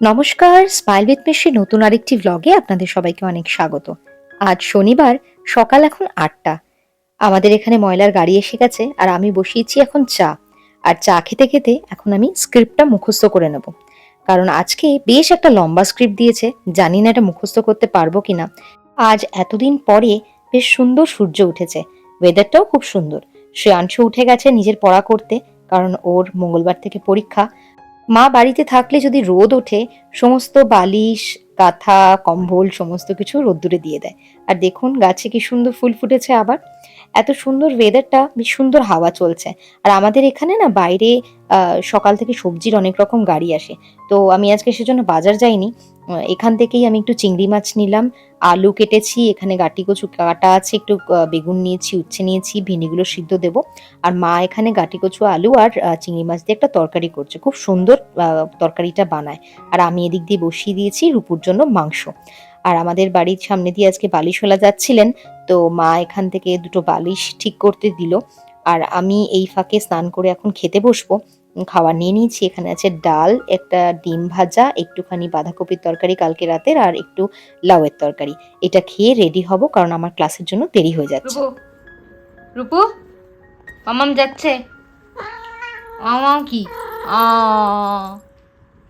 নমস্কার smile with মেশি নতুন আরেকটি ভ্লগে আপনাদের সবাইকে অনেক স্বাগত। আজ শনিবার, সকাল এখন আটটা। আমাদের এখানে ময়লার গাড়ি এসে গেছে আর আমি বসিয়েছি এখন চা। আর চা খেতে খেতে এখন আমি স্ক্রিপ্টটা মুখস্থ করে নেব। কারণ আজকে বেশ একটা লম্বা স্ক্রিপ্ট দিয়েছে, জানি না এটা মুখস্থ করতে পারব কিনা। আজ এতদিন পরে বেশ সুন্দর সূর্য উঠেছে। ওয়েদারটাও খুব সুন্দর। শ্রেয়াংশু উঠে গেছে নিজের পড়া করতে, কারণ ওর মঙ্গলবার থেকে পরীক্ষা। মা বাড়িতে থাকলে যদি রোদ ওঠে, সমস্ত বালিশ কাঁথা কম্বল, সমস্ত কিছু রোদ্দুরে দিয়ে দেয়। আর দেখুন গাছে কি সুন্দর ফুল ফুটেছে আবার। এত সুন্দর ওয়েদারটা বেশ সুন্দর হাওয়া চলছে। আর আমাদের এখানে না বাইরে সকাল থেকে সবজির অনেক রকম গাড়ি আসে। তো আমি আজকে সেজন্য বাজার যাইনি। এখান থেকেই আমি একটু চিংড়ি মাছ নিলাম, আলু কেটেছি, এখানে গাটি কচু কাটা আছে, একটু বেগুন নিয়েছি, উচ্ছে নিয়েছি ভেন্ডিগুলো সিদ্ধ দেবো। আর মা এখানে গাটি কচু, আলু আর চিংড়ি মাছ দিয়ে একটা তরকারি করছে। খুব সুন্দর তরকারিটা বানায়। আর আমি এদিক দিয়ে বসিয়ে দিয়েছি রুপুর জন্য মাংস। আর আমাদের বাড়ির সামনে দিয়ে আজকে বালিশওয়ালা যাচ্ছিলেন, তো মা এখান থেকে দুটো বালিশ ঠিক করতে দিল। আর আমি এই ফাঁকে স্নান করে এখন খেতে বসবো। খাবার নিয়ে নিয়েছি, এখানে আছে ডাল, একটা ডিম ভাজা, একটুখানি বাঁধাকপির তরকারি কালকে রাতের, আর একটু লাউয়ের তরকারি। এটা খেয়ে রেডি হব, কারণ আমার ক্লাসের জন্য দেরি হয়ে যাচ্ছে। রূপু মামাম যাচ্ছে। কি?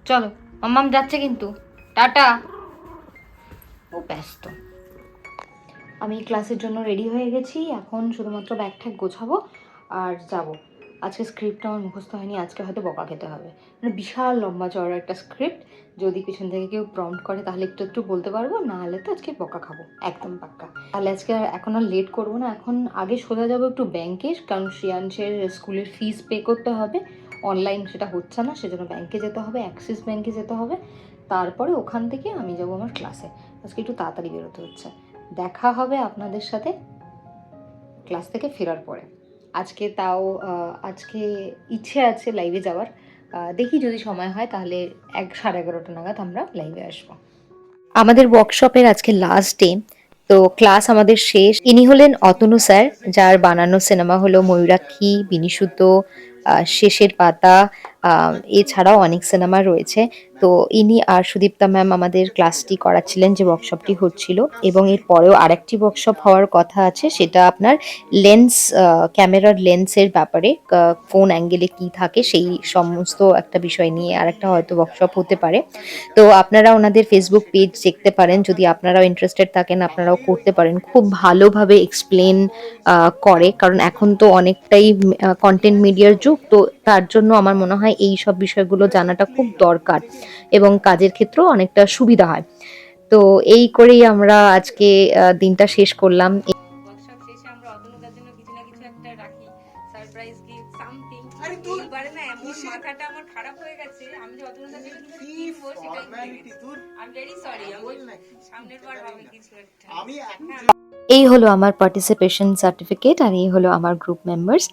চলো, মামাম যাচ্ছে কিন্তু। টাটা। ব্যস্ত। আমি ক্লাসের জন্য রেডি হয়ে গেছি, এখন শুধুমাত্র ব্যাগ ঠ্যাগ গোছাবো আর যাব। আজকে স্ক্রিপ্টটা আমার মুখস্থ হয়নি, আজকে হয়তো বকা খেতে হবে। মানে বিশাল লম্বা চড়া একটা স্ক্রিপ্ট যদি পিছন থেকে কেউ প্রম্পট করে তাহলে একটু একটু বলতে পারব, না হলে তো আজকে বকা খাব, একদম পাক্কা। তাহলে আজকে আর এখন আর লেট করব না, এখন আগে সোজা যাব একটু ব্যাংকে কারণ শ্রেয়াংশের স্কুলের ফিস পে করতে হবে। অনলাইন সেটা হচ্ছে না, সেজন্য ব্যাংকে যেতে হবে অ্যাক্সিস ব্যাংকে যেতে হবে। তারপরে ওখান থেকে আমি যাব আমার ক্লাসে আজকে একটু তাড়াতাড়ি বেরোতে হচ্ছে। দেখা হবে আপনাদের সাথে ক্লাস থেকে ফেরার পরে। আজকে তাও আজকে ইচ্ছে আছে লাইভে যাওয়ার। দেখি যদি সময় হয় তাহলে এক, সাড়ে এগারোটা নাগাদ আমরা লাইভে আসব। আমাদের ওয়ার্কশপের আজকে লাস্ট ডে তো ক্লাস আমাদের শেষ। ইনি হলেন অতনু স্যার, যার বানানো সিনেমা হলো ময়ূরাক্ষী, বিনিশুদ্ধ শেষের পাতা এছাড়াও অনেক সিনেমা রয়েছে। তো ইনি আর সুদীপ্তা ম্যাম আমাদের ক্লাসটি করাচ্ছিলেন যে ওয়ার্কশপটি হচ্ছিল এবং এর পরেও আরেকটি ওয়ার্কশপ হওয়ার কথা আছে, সেটা আপনার লেন্স ক্যামেরার লেন্সের ব্যাপারে কোন অ্যাঙ্গেলে কি থাকে সেই সমস্ত একটা বিষয় নিয়ে আরেকটা হয়তো ওয়ার্কশপ হতে পারে। তো আপনারা ওনাদের ফেসবুক পেজ দেখতে পারেন, যদি আপনারাও ইন্টারেস্টেড থাকেন, আপনারাও করতে পারেন। খুব ভালোভাবে এক্সপ্লেন করে, কারণ এখন তো অনেকটাই কন্টেন্ট মিডিয়ার যুগ, তো তার জন্য আমার মনে হয় এই সব বিষয়গুলো জানাটা খুব দরকার। এবং কাজের ক্ষেত্রেও অনেকটা সুবিধা হয়। তো এই করেই আমরা আজকে আহ, দিনটা শেষ করলাম। ওয়ার্কশপ শেষে আমরা অতনুদার জন্য কিছু না কিছু একটা রাখি। সারপ্রাইজ গিফট সামথিং আরে তোর এইবারে না এমন কিসের- মাথাটা আমার খারাপ হয়ে এই হলো আমার পার্টিসিপেশন সার্টিফিকেট আর এই হলো আমার গ্রুপ মেম্বার্স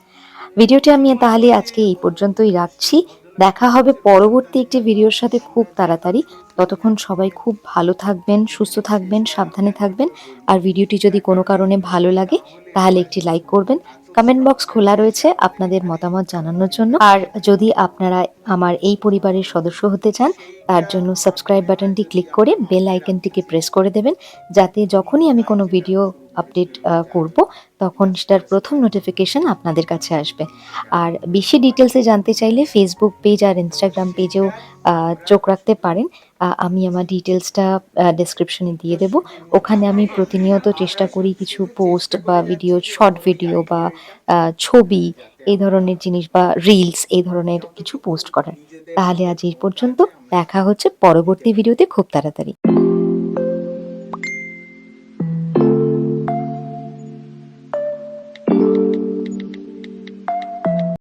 ভিডিওটি আমি তাহলে আজকে এই পর্যন্তই রাখছি। দেখা হবে পরবর্তী একটি ভিডিওর সাথে খুব তাড়াতাড়ি। ততক্ষণ সবাই খুব ভালো থাকবেন, সুস্থ থাকবেন, সাবধানে থাকবেন। আর ভিডিওটি যদি কোনো কারণে ভালো লাগে, তাহলে একটি লাইক করবেন। কমেন্ট বক্স খোলা রয়েছে আপনাদের মতামত জানানোর জন্য। আর যদি আপনারা আমার এই পরিবারের সদস্য হতে চান, তার জন্য সাবস্ক্রাইব বাটনটি ক্লিক করে বেল আইকনটিকে প্রেস করে দেবেন, যাতে যখনই আমি কোনো ভিডিও আপডেট করব, তখন সেটার প্রথম নোটিফিকেশন আপনাদের কাছে আসবে। আর বেশি ডিটেলসে জানতে চাইলে ফেসবুক পেজ আর ইনস্টাগ্রাম পেজেও চোখ রাখতে পারেন। আমি আমার ডিটেলসটা ডেসক্রিপশনে দিয়ে দেব। ওখানে আমি প্রতিনিয়ত চেষ্টা করি কিছু পোস্ট বা ভিডিও শর্ট ভিডিও বা ছবি এই ধরনের জিনিস বা রিলস এই ধরনের কিছু পোস্ট করার। তাহলে আজ এই পর্যন্ত। দেখা হচ্ছে পরবর্তী ভিডিওতে খুব তাড়াতাড়ি।